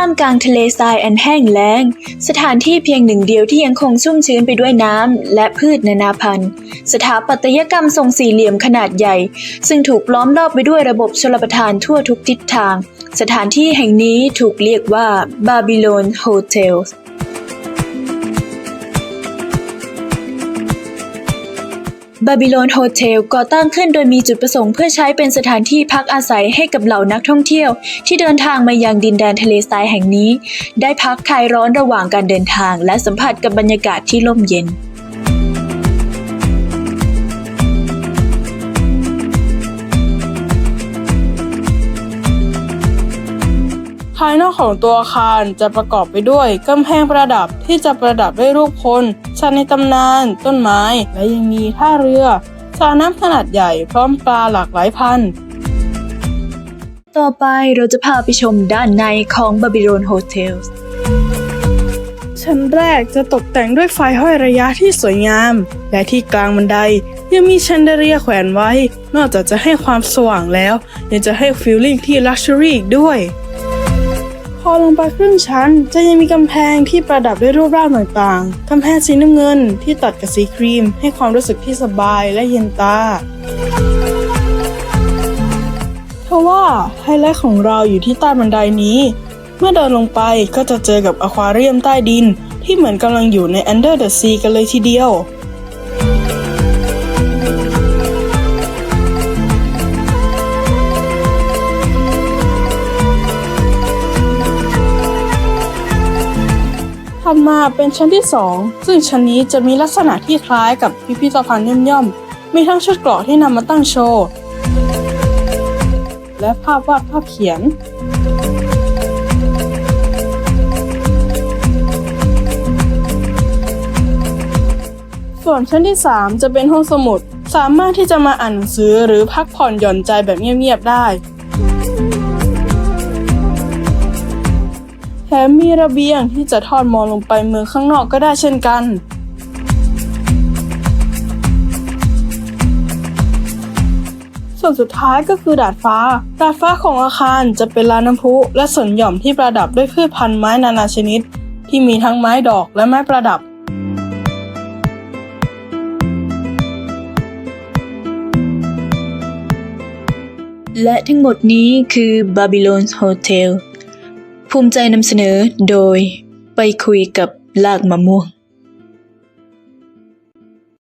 ท่ามกลางทะเลทรายอันแห้งแล้ง สถานที่เพียงหนึ่งเดียวที่ยังคงชุ่มชื้นไปด้วยน้ำและพืชนานาพันธุ์ สถาปัตยกรรมทรงสี่เหลี่ยมขนาดใหญ่ ซึ่งถูกล้อมรอบไปด้วยระบบชลประทานทั่วทุกทิศทาง สถานที่แห่งนี้ถูกเรียกว่าบาบิโลนโฮเทล บาบิโลนโฮเทลก่อตั้งขึ้นโดยมีจุดประสงค์เพื่อใช้เป็นสถานที่พักอาศัยให้กับเหล่านักท่องเที่ยว ที่เดินทางมายังดินแดนทะเลทรายแห่งนี้ ได้พักคลายร้อนระหว่างการเดินทาง และสัมผัสกับบรรยากาศที่ร่มเย็น ภายนอกของตัวอาคารจะประกอบไปด้วยกำแพงประดับที่จะประดับด้วยรูปคนสัตว์ในตำนาน ต้นไม้ และยังมีท่าเรือสระน้ำขนาดใหญ่พร้อมปลาหลากหลายพันธุ์ต่อไปเราจะพาไปชมด้านในของบาบิโลนโฮเทลชั้นแรกจะตกแต่งด้วยไฟห้อยระยะที่สวยงาม และที่กลางบันไดยังมีแชนเดอเรียแขวนไว้ นอกจากจะให้ความสว่างแล้ว ยังจะให้ฟีลลิ่งที่ลักชัวรี่อีกด้วยพ อลงไปครึ่งชั้น จะยังมีกำแพงที่ประดับด้วยรูปร่างต่างๆกำแพงสีน้ำเงินที่ตัดกับสีครีม ให้ความรู้สึกที่สบายและเย็นตาทว่าไฮไลท์ของเราอยู่ที่ใต้บันไดนี้ เมื่อเดินลงไปก็จะเจอกับอควาเรียมใต้ดิน ที่เหมือนกำลังอยู่ใน Under the Sea กันเลยทีเดียว ถัดมาเป็นชั้นที่ 2 ซึ่งชั้นนี้จะมีลักษณะที่คล้ายกับพิพิธภัณฑ์ย่อมๆ มีทั้งชุดเกราะที่นำมาตั้งโชว์ และภาพวาดภาพเขียน ส่วนชั้นที่ 3 จะเป็นห้องสมุด สามารถที่จะมาอ่านหนังสือหรือพักผ่อนหย่อนใจแบบเงียบๆได้ มมีระเบียงที่จะทอดมองลงไปเมืองข้างนอกก็ได้เช่นกันส่วนสุดท้ายก็คือดาดฟ้า ดาดฟ้าของอาคารจะเป็นลานน้ำพุ และสวนหย่อมที่ประดับด้วยพืชพันธุ์ไม้นานาชนิด ที่มีทั้งไม้ดอกและไม้ประดับ และทั้งหมดนี้คือบา ภูมิใจนำเสนอโดยไปคุยกับลากมะม่วง